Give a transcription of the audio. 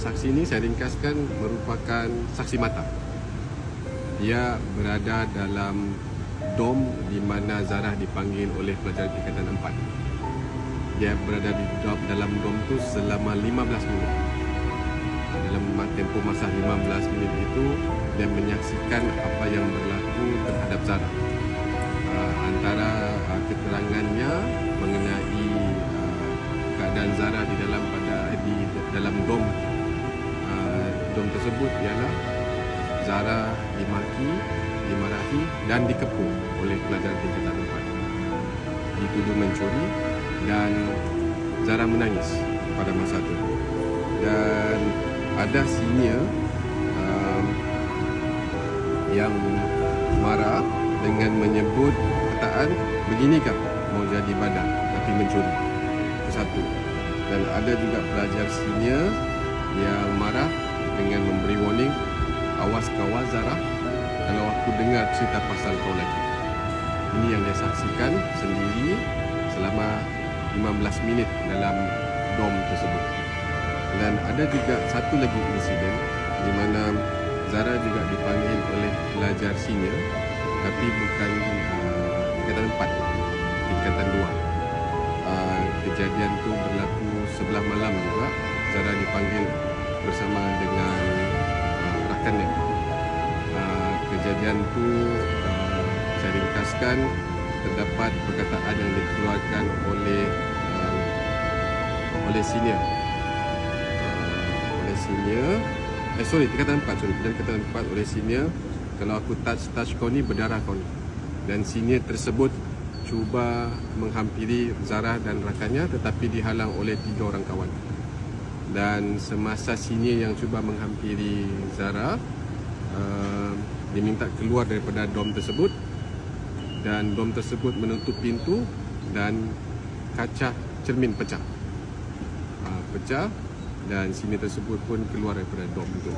Saksi ini saya ringkaskan merupakan saksi mata. Dia berada dalam dom di mana Zarah dipanggil oleh pelajar tingkatan 4. Dia berada di dalam dom tu selama 15 minit. Dalam tempoh masa 15 minit itu dia menyaksikan apa yang berlaku terhadap Zarah. Uh, antara uh, keterangannya mengenai uh, keadaan Zarah di dalam pada di dalam dom dom tersebut ialah Zara dimaki, dimarahi dan dikepung oleh pelajar tingkatan 4. Dituduh mencuri dan Zara menangis pada masa itu. Dan ada senior um, yang marah dengan menyebut perkataan beginikah mau jadi badan tapi mencuri. Itu satu. Dan ada juga pelajar senior yang marah dengan memberi warning awas kawal Zara kalau aku dengar cerita pasal kau lagi. Ini yang dia saksikan sendiri selama 15 minit dalam dom tersebut. Dan ada juga satu lagi insiden di mana Zara juga dipanggil oleh pelajar senior tapi bukan uh, tingkatan 4, tingkatan 2. Uh, kejadian tu berlaku sebelah malam juga. Zara dipanggil bersama dengan uh, rakannya. Uh, kejadian tu uh, saya ringkaskan terdapat perkataan yang dikeluarkan oleh uh, oleh senior. Uh, oleh senior. Eh sorry tingkatan 4 sorry. Tingkatan 4 oleh senior. Kalau aku touch touch kau ni berdarah kau ni. Dan senior tersebut cuba menghampiri Zara dan rakannya tetapi dihalang oleh tiga orang kawan dan semasa senior yang cuba menghampiri Zara uh, diminta keluar daripada dom tersebut. Dan dom tersebut menutup pintu dan kaca cermin pecah. Uh, pecah dan senior tersebut pun keluar daripada dom itu